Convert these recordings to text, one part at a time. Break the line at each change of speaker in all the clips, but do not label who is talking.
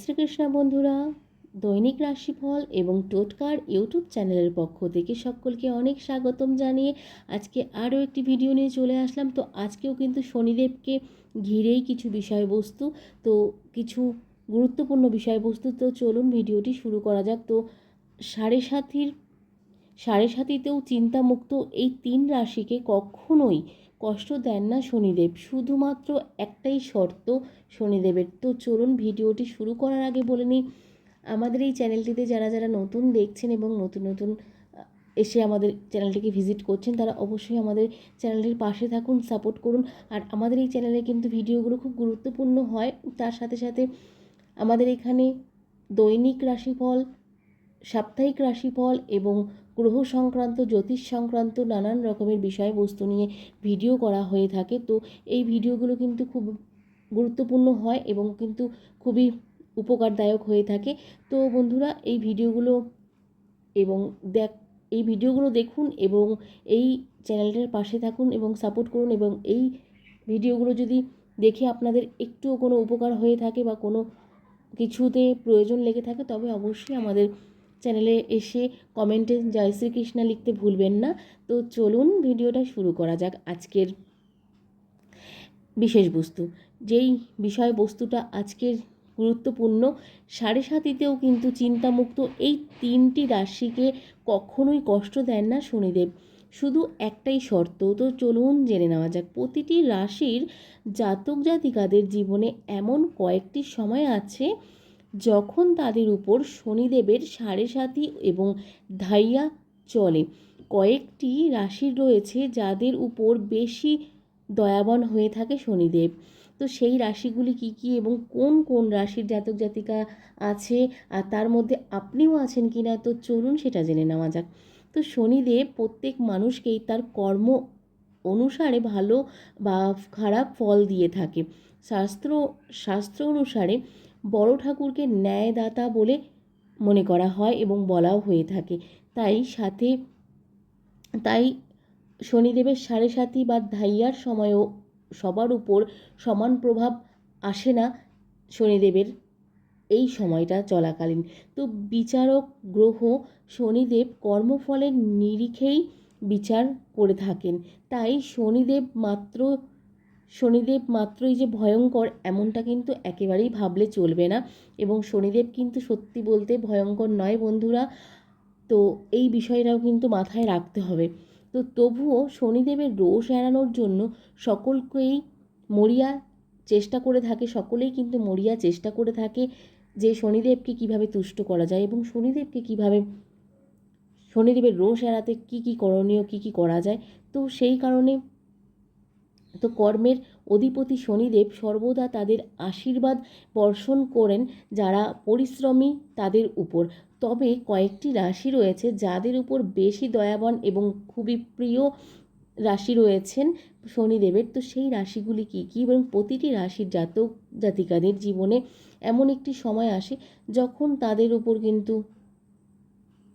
শ্রীকৃষ্ণ বন্ধুরা, দৈনিক রাশিফল এবং টোটকার ইউটিউব চ্যানেলের পক্ষ থেকে সকলকে অনেক স্বাগতম জানিয়ে আজকে আরও একটি ভিডিও নিয়ে চলে আসলাম। তো আজকেও কিন্তু শনিদেবকে ঘিরেই কিছু বিষয়বস্তু, তো কিছু গুরুত্বপূর্ণ বিষয়বস্তু। তো চলুন ভিডিওটি শুরু করা যাক। তো সাড়ে সাতির, সাড়ে সাতিতেও চিন্তামুক্ত এই তিন রাশিকে কখনোই কষ্ট দেন না শনিদেব। শুধুমাত্র একটাই শর্ত, শনিদেবের। তো চলুন ভিডিওটি শুরু করার আগে বলে নিই, আমাদের এই চ্যানেলটিতে যারা যারা নতুন দেখছেন এবং নতুন নতুন এসে আমাদের চ্যানেলটিকে ভিজিট করছেন, তারা অবশ্যই আমাদের চ্যানেলটির পাশে থাকুন, সাপোর্ট করুন। আর আমাদের এই চ্যানেলে কিন্তু ভিডিওগুলো খুব গুরুত্বপূর্ণ হয়। তার সাথে সাথে আমাদের এখানে দৈনিক রাশিফল, সাপ্তাহিক রাশিফল এবং গ্রহ সংক্রান্ত, জ্যোতিষ সংক্রান্ত নানান রকমের বিষয়বস্তু নিয়ে ভিডিও করা হয়ে থাকে। তো এই ভিডিওগুলো কিন্তু খুব গুরুত্বপূর্ণ হয় এবং কিন্তু খুবই উপকারদায়ক হয়ে থাকে। তো বন্ধুরা, এই ভিডিওগুলো এবং দেখ, এই ভিডিওগুলো দেখুন এবং এই চ্যানেলটার পাশে থাকুন এবং সাপোর্ট করুন এবং এই ভিডিওগুলো যদি দেখে আপনাদের একটুও কোনো উপকার হয়ে থাকে বা কোনো কিছুতে প্রয়োজন লেগে থাকে, তবে অবশ্যই আমাদের চ্যানেলে এসে কমেন্টে জয় শ্রীকৃষ্ণ লিখতে ভুলবেন না। তো চলুন ভিডিওটা শুরু করা যাক আজকের বিশেষ বস্তু। যেই বিষয়বস্তুটা আজকের গুরুত্বপূর্ণ, সাড়ে সাতিতেও কিন্তু চিন্তামুক্ত এই তিনটি রাশিকে কখনোই কষ্ট দেন না শনিদেব। শুধু একটাই শর্ত, তো চলুন জেনে নেওয়া যাক। প্রতিটি রাশির জাতক জাতিকাদের জীবনে এমন কয়েকটি সময় আছে যখন তাদের উপর শনিদেবের সাড়ে সাতি এবং ধাইয়া চলে, কয়েকটি রাশির রয়েছে যাদের উপর বেশি দয়াবান হয়ে থাকে শনিদেব। তো সেই রাশিগুলি কি কি এবং কোন কোন রাশির জাতক জাতিকা আছে আর তার মধ্যে আপনিও আছেন কি না, তো চলুন সেটা জেনে নেওয়া যাক। তো শনিদেব প্রত্যেক মানুষকেই তার কর্ম অনুসারে ভালো বা খারাপ ফল দিয়ে থাকে। শাস্ত্র শাস্ত্র অনুসারে বড় ঠাকুরকে ন্যায়দাতা বলে মনে করা হয় এবং বলাও হয়ে থাকে। তাই সাথে, তাই শনিদেবের সাড়ে সাতি বা ধাইয়ার সময়ও সবার উপর সমান প্রভাব আসে না শনিদেবের এই সময়টা চলাকালীন। তো বিচারক গ্রহ শনিদেব কর্মফলের নিরিখেই বিচার করে থাকেন। তাই শনিদেব মাত্র শনিদেব মাত্রই যে ভয়ঙ্কর, এমনটা কিন্তু একেবারেই ভাবলে চলবে না। এবং শনিদেব কিন্তু সত্যি বলতে ভয়ঙ্কর নয় বন্ধুরা। তো এই বিষয়টাও কিন্তু মাথায় রাখতে হবে। তো তবুও শনিদেবের রোষ এড়ানোর জন্য সকলকেই মরিয়া চেষ্টা করে থাকে, সকলেই কিন্তু মরিয়া চেষ্টা করে থাকে যে শনিদেবকে কীভাবে তুষ্ট করা যায় এবং শনিদেবকে কীভাবে, শনিদেবের রোষ এড়াতে কী কী করণীয়, কী কী করা যায়। তো সেই কারণে তো কর্মের অধিপতি শনিদেব সর্বদা তাদের আশীর্বাদ বর্ষণ করেন যারা পরিশ্রমী তাদের উপর। তবে কয়েকটি রাশি রয়েছে যাদের উপর বেশি দয়াবান এবং খুবই প্রিয় রাশি রয়েছেন শনিদেবের। তো সেই রাশিগুলি কী কী এবং প্রতিটি রাশির জাতক জাতিকাদের জীবনে এমন একটি সময় আসে যখন তাদের উপর কিন্তু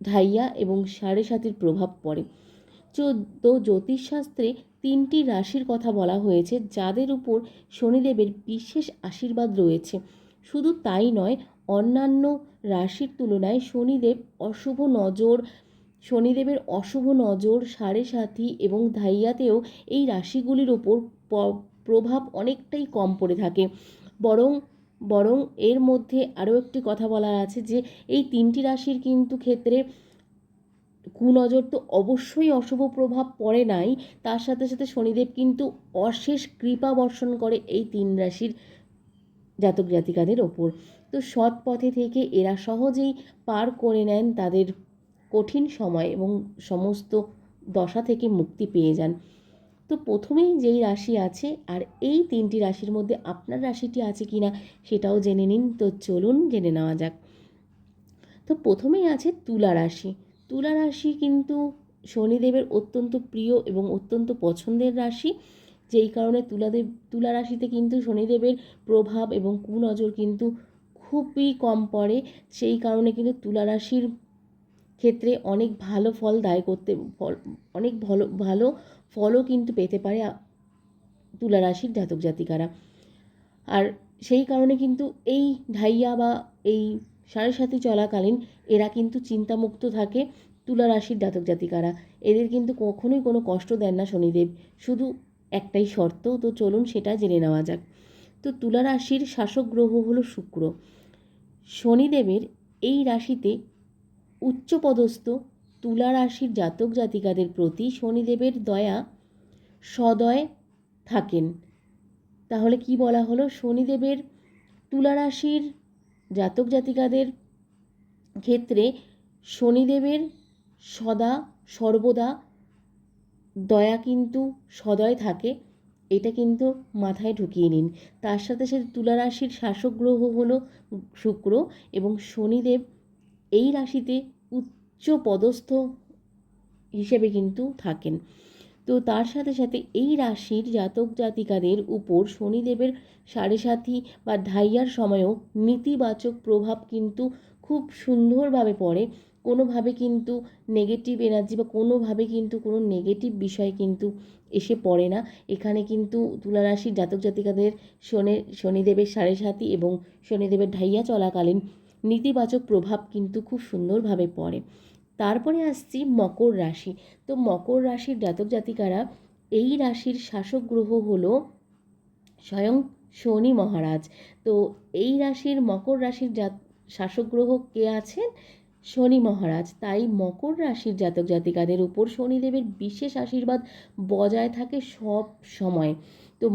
ঢাইয়া এবং সাড়ে সাতির প্রভাব পড়ে। চোদ্দ জ্যোতিষশাস্ত্রে তিনটি রাশির কথা বলা হয়েছে যাদের উপর শনিদেবের বিশেষ আশীর্বাদ রয়েছে। শুধু তাই নয়, অন্যান্য রাশির তুলনায় শনিদেব অশুভ নজর, শনিদেবের অশুভ নজর, সাড়ে সাথী এবং ধাইয়াতেও এই রাশিগুলির ওপর প্রভাব অনেকটাই কম পড়ে থাকে। বরং বরং এর মধ্যে আরও একটি কথা বলার আছে যে, এই তিনটি রাশির কিন্তু ক্ষেত্রে কুনজর তো অবশ্যই অশুভ প্রভাব পড়ে নাই। তার সাথে সাথে শনিদেব কিন্তু অশেষ কৃপা বর্ষণ করে এই তিন রাশির জাতক জাতিকাদের ওপর। তো সৎ পথে থেকে এরা সহজেই পার করে নেন তাদের কঠিন সময় এবং সমস্ত দশা থেকে মুক্তি পেয়ে যান। তো প্রথমেই যেই রাশি আছে আর এই তিনটি রাশির মধ্যে আপনার রাশিটি আছে কি না সেটাও জেনে নিন। তো চলুন জেনে নেওয়া যাক। তো প্রথমেই আছে তুলা রাশি। তুলা রাশি কিন্তু শনিদেবের অত্যন্ত প্রিয় এবং অত্যন্ত পছন্দের রাশি। যেই কারণে তুলাদেব, তুলা রাশিতে কিন্তু শনিদেবের প্রভাব এবং কুনজর কিন্তু খুবই কম পড়ে। সেই কারণে কিন্তু তুলা রাশির ক্ষেত্রে অনেক ভালো ফল দায় করতে, ফল, অনেক ভালো ভালো ফলও কিন্তু পেতে পারে তুলা রাশির জাতক জাতিকারা। আর সেই কারণে কিন্তু এই ঢাইয়া বা এই সাড়ে সাথী চলাকালীন এরা কিন্তু চিন্তামুক্ত থাকে তুলা রাশির জাতক জাতিকারা। এদের কিন্তু কখনোই কোনো কষ্ট দেন না শনিদেব। শুধু একটাই শর্ত তো চলুন সেটা জেনে নেওয়া যাক। তো তুলা রাশির শাসক গ্রহ হলো শুক্র। শনিদেবের এই রাশিতে উচ্চপদস্থ তুলা রাশির জাতক জাতিকাদের প্রতি শনিদেবের দয়া সদয় থাকেন। তাহলে কি বলা হলো? শনিদেবের তুলা রাশির জাতক জাতিকাদের ক্ষেত্রে শনিদেবের সদা সর্বদা দয়া কিন্তু সদয় থাকে, এটা কিন্তু মাথায় ঢুকিয়ে নিন। তার সাথে সাথে তুলা রাশির শাসক গ্রহ হলো শুক্র এবং শনিদেব এই রাশিতে উচ্চ পদস্থ হিসেবে কিন্তু থাকেন। তো তার সাথে সাথে এই রাশির জাতক জাতিকাদের উপর শনিদেবের সাড়ে সাথী বা ঢাইয়ার সময়ও নেতিবাচক প্রভাব কিন্তু খুব সুন্দরভাবে পড়ে। কোনোভাবে কিন্তু নেগেটিভ এনার্জি বা কোনোভাবে কিন্তু কোনো নেগেটিভ বিষয় কিন্তু এসে পড়ে না। এখানে কিন্তু তুলা রাশির জাতক জাতিকাদের শনি, শনিদেবের সাড়ে সাথী এবং শনিদেবের ঢাইয়া চলাকালীন নেতিবাচক প্রভাব কিন্তু খুব সুন্দরভাবে পড়ে। তারপরে আসছি মকর রাশি। তো মকর রাশির জাতক জাতিকারা, এই রাশির শাসক গ্রহ হলো স্বয়ং শনি মহারাজ। তো এই রাশির মকর রাশির জাত, শাসক গ্রহ কে আছেন? শনি মহারাজ। তাই মকর রাশির জাতক জাতিকাদের উপর শনিদেবের বিশেষ আশীর্বাদ বজায় থাকে সব সময়। তো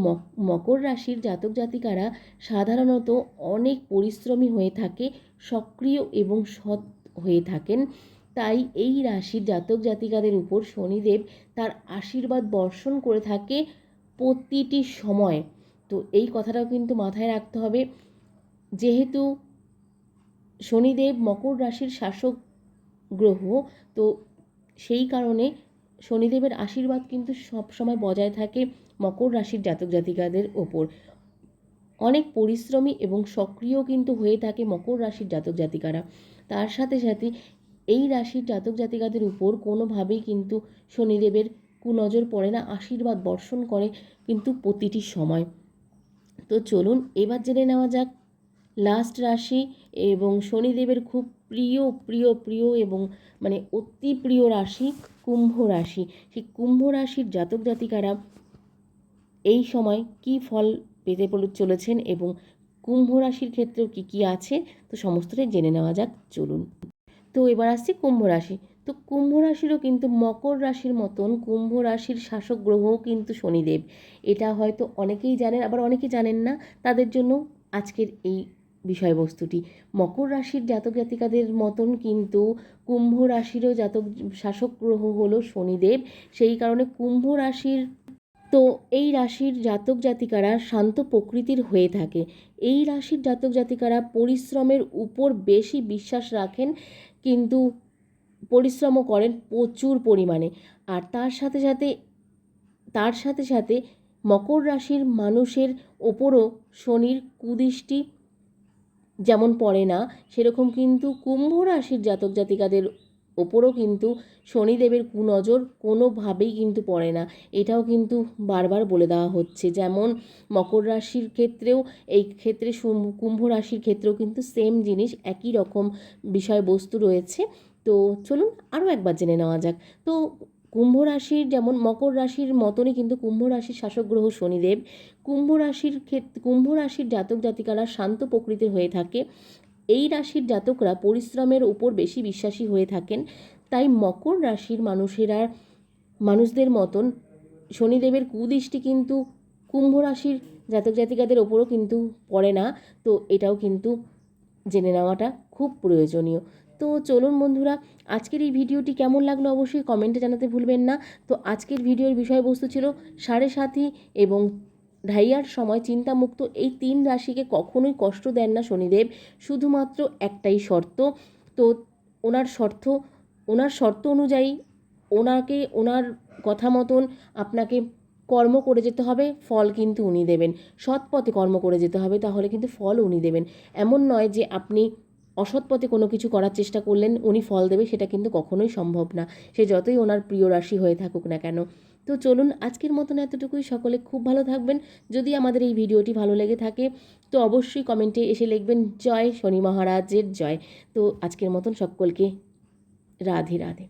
মকর রাশির জাতক জাতিকারা সাধারণত অনেক পরিশ্রমী হয়ে থাকে, সক্রিয় এবং সৎ হয়ে থাকেন। তাই এই রাশির জাতক জাতিকাদের উপর শনিদেব তার আশীর্বাদ বর্ষণ করে থাকে প্রতিটি সময়। তো এই কথাটাও কিন্তু মাথায় রাখতে হবে। যেহেতু শনিদেব মকর রাশির শাসক গ্রহ, তো সেই কারণে শনিদেবের আশীর্বাদ কিন্তু সবসময় বজায় থাকে মকর রাশির জাতক জাতিকাদের ওপর। অনেক পরিশ্রমী এবং সক্রিয় কিন্তু হয়ে থাকে মকর রাশির জাতক জাতিকারা। তার সাথে সাথে এই রাশির জাতক জাতিকাদের উপর কোনোভাবেই কিন্তু শনিদেবের কুনজর পড়ে না, আশীর্বাদ বর্ষণ করে কিন্তু প্রতিটি সময়। তো চলুন এবার জেনে নেওয়া যাক, লাস্ট রাশি এবং শনিদেবের খুব প্রিয় প্রিয় প্রিয় এবং মানে অতি প্রিয় রাশি কুম্ভ রাশি। সেই কুম্ভ রাশির জাতক জাতিকারা এই সময় কি ফল পেতে চলেছেন এবং কুম্ভ রাশির ক্ষেত্রেও কী কী আছে? তো সমস্তটাই জেনে নেওয়া যাক, চলুন। তো এবার আসছি কুম্ভ রাশি। তো কুম্ভ রাশিরও কিন্তু মকর রাশির মতন কুম্ভ রাশির শাসক গ্রহও কিন্তু শনিদেব। এটা হয়তো অনেকেই জানেন, আবার অনেকেই জানেন না, তাদের জন্য আজকের এই বিষয়বস্তুটি। মকর রাশির জাতক জাতিকাদের মতন কিন্তু কুম্ভ রাশিরও জাতক শাসক গ্রহ হলো শনিদেব। সেই কারণে কুম্ভ রাশির তো এই রাশির জাতক জাতিকারা শান্ত প্রকৃতির হয়ে থাকে। এই রাশির জাতক জাতিকারা পরিশ্রমের উপর বেশি বিশ্বাস রাখেন। কিন্তু পরিশ্রমও করেন প্রচুর পরিমাণে। আর তার সাথে সাথে, তার সাথে সাথে মকর রাশির মানুষের ওপরও শনির কুদৃষ্টি যেমন পড়ে না, সেরকম কিন্তু কুম্ভ রাশির জাতক জাতিকাদের ওপরও কিন্তু শনিদেবের কুনজর কোনোভাবেই কিন্তু পড়ে না। এটাও কিন্তু বারবার বলে দেওয়া হচ্ছে। যেমন মকর রাশির ক্ষেত্রেও এই ক্ষেত্রে কুম্ভ রাশির ক্ষেত্রেও কিন্তু সেম জিনিস, একই রকম বিষয়বস্তু রয়েছে। তো চলুন আরও একবার জেনে নেওয়া যাক। তো কুম্ভ রাশির যেমন মকর রাশির মতনই কিন্তু কুম্ভ রাশির শাসক গ্রহ শনিদেব। কুম্ভ রাশির ক্ষেত্রে কুম্ভ রাশির জাতক জাতিকারা শান্ত প্রকৃতির হয়ে থাকে। এই রাশির জাতকরা পরিশ্রমের উপর বেশি বিশ্বাসী হয়ে থাকেন। তাই মকর রাশির মানুষেরা, মানুষদের মতন শনিদেবের কুদৃষ্টি কিন্তু কুম্ভ রাশির জাতক জাতিকাদের ওপরও কিন্তু পড়ে না। তো এটাও কিন্তু জেনে নেওয়াটা খুব প্রয়োজনীয়। তো চলুন বন্ধুরা, আজকের এই ভিডিওটি কেমন লাগল অবশ্যই কমেন্টে জানাতে ভুলবেন না। তো আজকের ভিডিওর বিষয়বস্তু ছিল সাড়ে সাথী এবং ঢাইয়ার সময় চিন্তামুক্ত এই তিন রাশিকে কখনোই কষ্ট দেন না শনিদেব, শুধুমাত্র একটাই শর্ত। তো ওনার শর্ত ওনার শর্ত অনুযায়ী ওনাকে, ওনার কথা মতন আপনাকে কর্ম করে যেতে হবে, ফল কিন্তু উনি দেবেন। সৎ পথে কর্ম করে যেতে হবে, তাহলে কিন্তু ফল উনি দেবেন। এমন নয় যে আপনি অসৎ পথে কোনো কিছু করার চেষ্টা করলেন, উনি ফল দেবে, সেটা কিন্তু কখনোই সম্ভব না। সে যতই ওনার প্রিয় রাশি হয়ে থাকুক না কেন। তো চলুন আজকের মতন এতটুকুই। সকলে খুব ভালো থাকবেন। যদি আমাদের এই ভিডিওটি ভালো লেগে থাকে, তো অবশ্যই কমেন্টে এসে লিখবেন, জয় শনি মহারাজের জয়। তো আজকের মতন সকলকে রাধে রাধে।